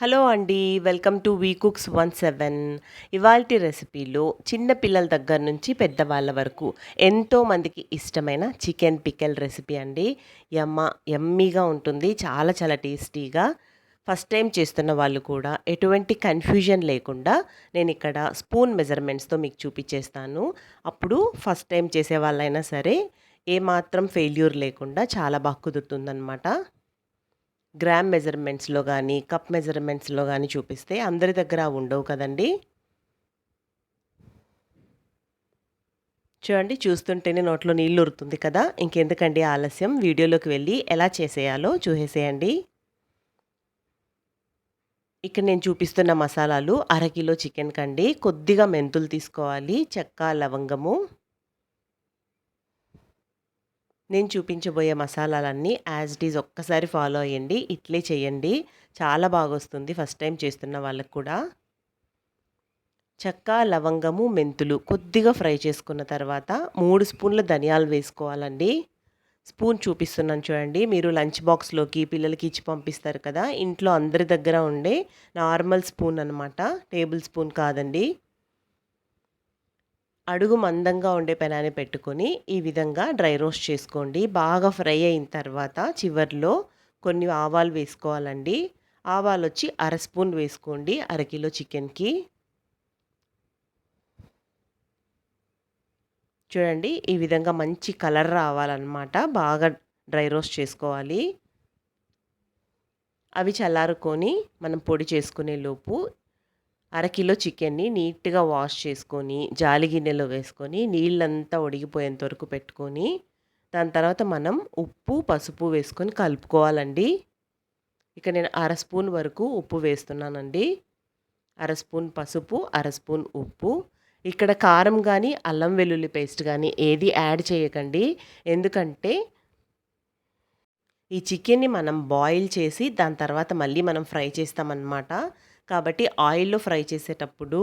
Hello అండి welcome to V cooks one seven. ఇవాల్టి రెసిపీలో చిన్న పిల్లల దగ్గర నుంచి పెద్దవాళ్ళ వరకు ఎంతో మందికి ఇష్టమైన చికెన్ పికెల్ రెసిపీ అండి. యమ్మ యమ్మీగా ఉంటుంది చాలా చాలా టేస్టీగా. ఫస్ట్ టైం చేస్తున్న వాళ్ళు కూడా ఎటువంటి కన్ఫ్యూజన్ లేకుండా నేను ఇక్కడ స్పూన్ మెజర్మెంట్స్తో మీకు చూపించేస్తాను. అప్పుడు ఫస్ట్ టైం చేసే వాళ్ళైనా సరే ఏమాత్రం ఫెయిల్యూర్ లేకుండా చాలా బాగా కుదురుతుందనమాట గ్రామ్ మెజర్మెంట్స్లో కానీ కప్ మెజర్మెంట్స్లో కానీ చూపిస్తే అందరి దగ్గర ఉండవు కదండి. చూడండి చూస్తుంటేనే నోట్లో నీళ్ళు ఉరుతుంది కదా. ఇంకెందుకండి ఆలస్యం? వీడియోలోకి వెళ్ళి ఎలా చేసేయాలో చూసేసేయండి. ఇక్కడ నేను చూపిస్తున్న మసాలాలు అరకిలో చికెన్ కండి. కొద్దిగా మెంతులు తీసుకోవాలి చెక్క లవంగము. నేను చూపించబోయే మసాలాలన్నీ యాజ్ ఇట్ ఈజ్ ఒక్కసారి ఫాలో అయ్యండి. ఇట్లే చేయండి. చాలా బాగా వస్తుంది ఫస్ట్ టైం చేస్తున్న వాళ్ళకు కూడా. చెక్క లవంగము మెంతులు కొద్దిగా ఫ్రై చేసుకున్న తర్వాత మూడు స్పూన్ల ధనియాలు వేసుకోవాలండి. స్పూన్ చూపిస్తున్నాను చూడండి. మీరు లంచ్ బాక్స్లోకి పిల్లలకి ఇచ్చి పంపిస్తారు కదా. ఇంట్లో అందరి దగ్గర ఉండే నార్మల్ స్పూన్ అనమాట టేబుల్ స్పూన్ కాదండి. అడుగు మందంగా ఉండే పెనాన్ని పెట్టుకొని ఈ విధంగా డ్రై రోస్ట్ చేసుకోండి. బాగా ఫ్రై అయిన తర్వాత చివరిలో కొన్ని ఆవాలు వేసుకోవాలండి. ఆవాలు వచ్చి అర స్పూన్ వేసుకోండి అరకిలో చికెన్కి. చూడండి ఈ విధంగా మంచి కలర్ రావాలన్నమాట. బాగా డ్రై రోస్ట్ చేసుకోవాలి. అవి చల్లారుకొని మనం పొడి చేసుకునే లోపు అరకిలో చికెన్ని నీట్గా వాష్ చేసుకొని జాలి గిన్నెలో వేసుకొని నీళ్ళంతా ఒడిగిపోయేంత వరకు పెట్టుకొని దాని తర్వాత మనం ఉప్పు పసుపు వేసుకొని కలుపుకోవాలండి. ఇక నేను అర స్పూన్ వరకు ఉప్పు వేస్తున్నానండి. అర స్పూన్ పసుపు అర స్పూన్ ఉప్పు. ఇక్కడ కారం కానీ అల్లం వెల్లుల్లి పేస్ట్ కానీ ఏది యాడ్ చేయకండి. ఎందుకంటే ఈ చికెన్ని మనం బాయిల్ చేసి దాని తర్వాత మళ్ళీ మనం ఫ్రై చేస్తామన్నమాట. కాబట్టి ఆయిల్లో ఫ్రై చేసేటప్పుడు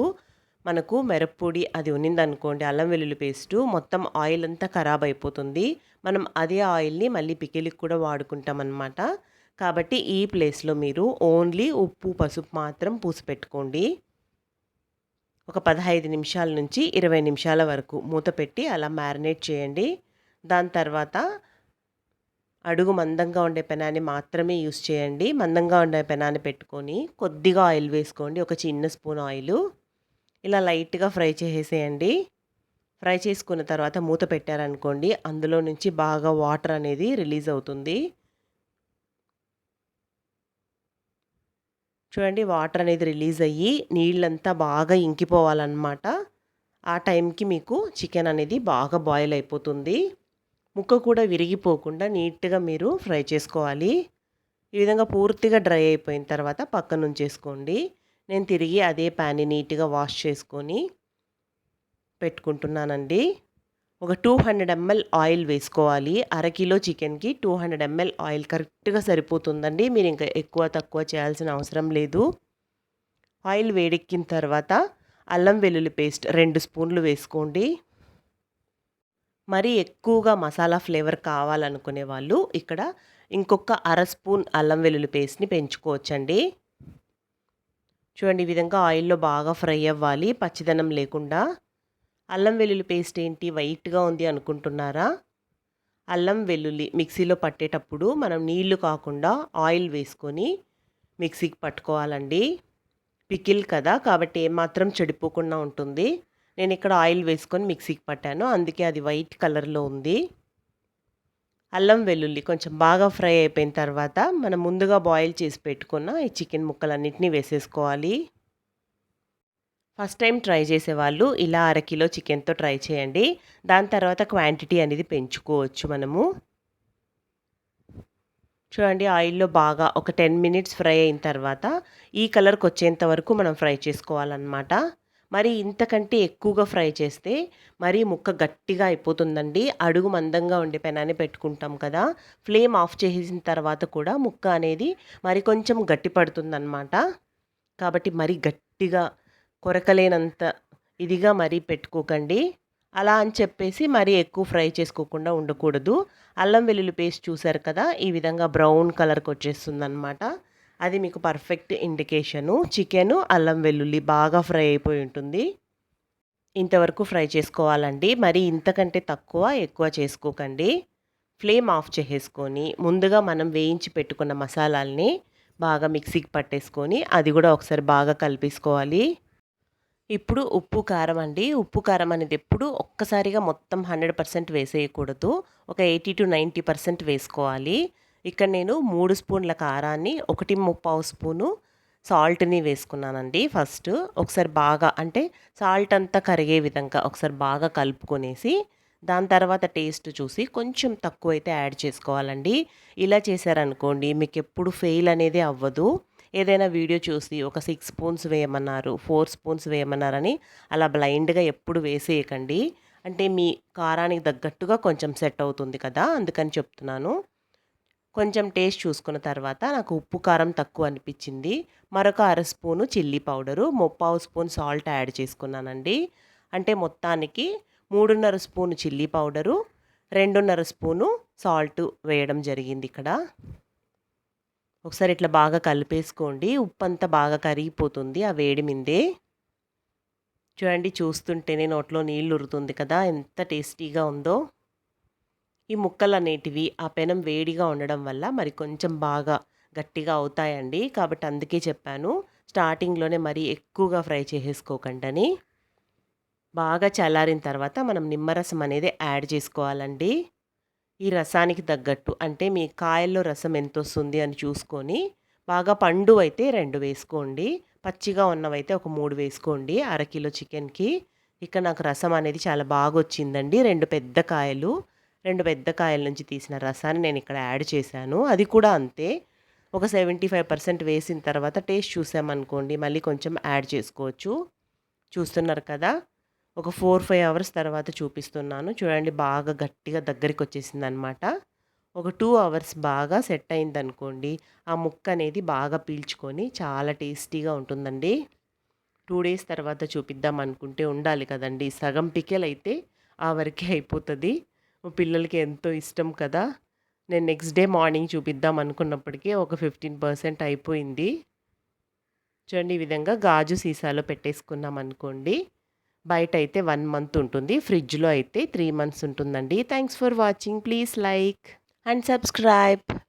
మనకు మిరప్పొడి అది ఉన్నిందనుకోండి అల్లం వెల్లుల్లి పేస్టు మొత్తం ఆయిల్ అంతా ఖరాబ్ అయిపోతుంది. మనం అదే ఆయిల్ని మళ్ళీ పికిలికి కూడా వాడుకుంటాం అనమాట కాబట్టి ఈ ప్లేస్లో మీరు ఓన్లీ ఉప్పు పసుపు మాత్రం పూసి పెట్టుకోండి. ఒక పదహైదు నిమిషాల నుంచి ఇరవై నిమిషాల వరకు మూత పెట్టి అలా మ్యారినేట్ చేయండి. దాని తర్వాత అడుగు మందంగా ఉండే పెనాన్ని మాత్రమే యూస్ చేయండి. మందంగా ఉండే పెనాన్ని పెట్టుకొని కొద్దిగా ఆయిల్ వేసుకోండి. ఒక చిన్న స్పూన్ ఆయిల్. ఇలా లైట్గా ఫ్రై చేసేసేయండి. ఫ్రై చేసుకున్న తర్వాత మూత పెట్టారనుకోండి అందులో నుంచి బాగా వాటర్ అనేది రిలీజ్ అవుతుంది. చూడండి వాటర్ అనేది రిలీజ్ అయ్యి నీళ్ళంతా బాగా ఇంకిపోవాలన్నమాట. ఆ టైంకి మీకు చికెన్ అనేది బాగా బాయిల్ అయిపోతుంది. ముక్క కూడా విరిగిపోకుండా నీట్గా మీరు ఫ్రై చేసుకోవాలి. ఈ విధంగా పూర్తిగా డ్రై అయిపోయిన తర్వాత పక్కన ఉంచేసుకోండి. నేను తిరిగి అదే ప్యాన్ని నీట్గా వాష్ చేసుకొని పెట్టుకుంటున్నానండి. ఒక టూ హండ్రెడ్ ఎంఎల్ ఆయిల్ వేసుకోవాలి. అరకిలో చికెన్కి టూ హండ్రెడ్ ఎంఎల్ ఆయిల్ కరెక్ట్గా సరిపోతుందండి. మీరు ఇంకా ఎక్కువ తక్కువ చేయాల్సిన అవసరం లేదు. ఆయిల్ వేడెక్కిన తర్వాత అల్లం వెల్లుల్లి పేస్ట్ రెండు స్పూన్లు వేసుకోండి. మరీ ఎక్కువగా మసాలా ఫ్లేవర్ కావాలనుకునే వాళ్ళు ఇక్కడ ఇంకొక అర స్పూన్ అల్లం వెల్లుల్లి పేస్ట్ని పెంచుకోవచ్చండి. చూడండి ఈ విధంగా ఆయిల్లో బాగా ఫ్రై అవ్వాలి. పచ్చిదనం లేకుండా. అల్లం వెల్లుల్లి పేస్ట్ ఏంటి? వైట్గా ఉంది అనుకుంటున్నారా? అల్లం వెల్లుల్లి మిక్సీలో పట్టేటప్పుడు మనం నీళ్ళు కాకుండా ఆయిల్ వేసుకొని మిక్సీకి పట్టుకోవాలండి. పికిల్ కదా కాబట్టి ఏమాత్రం చెడిపోకుండా ఉంటుంది. నేను ఇక్కడ ఆయిల్ వేసుకొని మిక్సీకి పట్టాను. అందుకే అది వైట్ కలర్లో ఉంది. అల్లం వెల్లుల్లి కొంచెం బాగా ఫ్రై అయిపోయిన తర్వాత మనం ముందుగా బాయిల్ చేసి పెట్టుకున్న ఈ చికెన్ ముక్కలన్నింటినీ వేసేసుకోవాలి. ఫస్ట్ టైం ట్రై చేసేవాళ్ళు ఇలా అరకిలో చికెన్తో ట్రై చేయండి. దాని తర్వాత క్వాంటిటీ అనేది పెంచుకోవచ్చు మనము. చూడండి ఆయిల్లో బాగా ఒక టెన్ మినిట్స్ ఫ్రై అయిన తర్వాత ఈ కలర్కి వచ్చేంత వరకు మనం ఫ్రై చేసుకోవాలన్నమాట. మరి ఇంతకంటే ఎక్కువగా ఫ్రై చేస్తే మరి ముక్క గట్టిగా అయిపోతుందండి. అడుగు మందంగా ఉండే పెనాన్ని పెట్టుకుంటాం కదా. ఫ్లేమ్ ఆఫ్ చేసిన తర్వాత కూడా ముక్క అనేది మరి కొంచెం గట్టి పడుతుందన్నమాట. కాబట్టి మరి గట్టిగా కొరకలేనంత ఇదిగా మరీ పెట్టుకోకండి. అలా అని చెప్పేసి మరీ ఎక్కువ ఫ్రై చేసుకోకుండా ఉండకూడదు. అల్లం వెల్లుల్లి పేస్ట్ చూసారు కదా? ఈ విధంగా బ్రౌన్ కలర్కి వచ్చేస్తుందన్నమాట. అది మీకు పర్ఫెక్ట్ ఇండికేషను చికెను అల్లం వెల్లుల్లి బాగా ఫ్రై అయిపోయి ఉంటుంది. ఇంతవరకు ఫ్రై చేసుకోవాలండి. మరి ఇంతకంటే తక్కువ ఎక్కువ చేసుకోకండి. ఫ్లేమ్ ఆఫ్ చేసేసుకొని ముందుగా మనం వేయించి పెట్టుకున్న మసాలాల్ని బాగా మిక్సీకి పట్టేసుకొని అది కూడా ఒకసారి బాగా కలిపేసుకోవాలి. ఇప్పుడు ఉప్పు కారం అండి. ఉప్పు కారం అనేది ఎప్పుడు ఒక్కసారిగా మొత్తం హండ్రెడ్ పర్సెంట్ వేసేయకూడదు. ఒక ఎయిటీ టు నైంటీ పర్సెంట్ వేసుకోవాలి. ఇక్కడ నేను మూడు స్పూన్ల కారాన్ని ఒకటి ముప్పావు స్పూను సాల్ట్ని వేసుకున్నానండి. ఫస్ట్ ఒకసారి బాగా అంటే సాల్ట్ అంతా కరిగే విధంగా ఒకసారి బాగా కలుపుకొనేసి దాని తర్వాత టేస్ట్ చూసి కొంచెం తక్కువ అయితే యాడ్ చేసుకోవాలండి. ఇలా చేశారనుకోండి మీకు ఎప్పుడు ఫెయిల్ అనేది అవ్వదు. ఏదైనా వీడియో చూసి ఒక సిక్స్ స్పూన్స్ వేయమన్నారు ఫోర్ స్పూన్స్ వేయమన్నారని అలా బ్లైండ్గా ఎప్పుడు వేసేయకండి. అంటే మీ కారానికి తగ్గట్టుగా కొంచెం సెట్ అవుతుంది కదా అందుకని చెప్తున్నాను. కొంచెం టేస్ట్ చూసుకున్న తర్వాత నాకు ఉప్పు కారం తక్కువ అనిపించింది. మరొక అర స్పూను చిల్లీ పౌడరు ముప్పావు స్పూన్ సాల్ట్ యాడ్ చేసుకున్నానండి. అంటే మొత్తానికి మూడున్నర స్పూను చిల్లీ పౌడరు రెండున్నర స్పూను సాల్ట్ వేయడం జరిగింది ఇక్కడ. ఒకసారి ఇట్లా బాగా కలిపేసుకోండి. ఉప్పు అంతా బాగా కరిగిపోతుంది ఆ వేడి మిందే. చూడండి చూస్తుంటేనే నోట్లో నీళ్ళు ఉరుతుంది కదా ఎంత టేస్టీగా ఉందో. ఈ ముక్కలు అనేటివి ఆ పెనం వేడిగా ఉండడం వల్ల మరి కొంచెం బాగా గట్టిగా అవుతాయండి. కాబట్టి అందుకే చెప్పాను స్టార్టింగ్లోనే మరీ ఎక్కువగా ఫ్రై చేసేసుకోకండి బాగా చల్లారిన తర్వాత మనం నిమ్మరసం అనేది యాడ్ చేసుకోవాలండి. ఈ రసానికి తగ్గట్టు అంటే మీ కాయల్లో రసం ఎంత వస్తుంది అని చూసుకొని బాగా పండు అయితే రెండు వేసుకోండి. పచ్చిగా ఉన్నవైతే ఒక మూడు వేసుకోండి. అరకిలో చికెన్కి. ఇక్కడ నాకు రసం అనేది చాలా బాగా వచ్చిందండి రెండు పెద్ద కాయలు. రెండు పెద్ద కాయల నుంచి తీసిన రసాన్ని నేను ఇక్కడ యాడ్ చేశాను. అది కూడా అంతే. ఒక సెవెంటీ ఫైవ్ పర్సెంట్ వేసిన తర్వాత టేస్ట్ చూసామనుకోండి మళ్ళీ కొంచెం యాడ్ చేసుకోవచ్చు. చూస్తున్నారు కదా? ఒక ఫోర్ ఫైవ్ అవర్స్ తర్వాత చూపిస్తున్నాను. చూడండి బాగా గట్టిగా దగ్గరికి వచ్చేసింది అనమాట ఒక టూ అవర్స్ బాగా సెట్ అయింది అనుకోండి ఆ ముక్క అనేది బాగా పీల్చుకొని చాలా టేస్టీగా ఉంటుందండి. టూ డేస్ తర్వాత చూపిద్దాం అనుకుంటే ఉండాలి కదండి. సగం పికెల్ అయితే ఆ వరకే అయిపోతుంది. పిల్లలకి ఎంతో ఇష్టం కదా. నేను నెక్స్ట్ డే మార్నింగ్ చూపిద్దాం అనుకున్నప్పటికీ ఒక ఫిఫ్టీన్ పర్సెంట్ అయిపోయింది. చూడండి ఈ విధంగా గాజు సీసాలో పెట్టేసుకున్నాం అనుకోండి. బయట అయితే వన్ మంత్ ఉంటుంది. ఫ్రిడ్జ్లో అయితే త్రీ మంత్స్ ఉంటుందండి. Thanks for watching please like and subscribe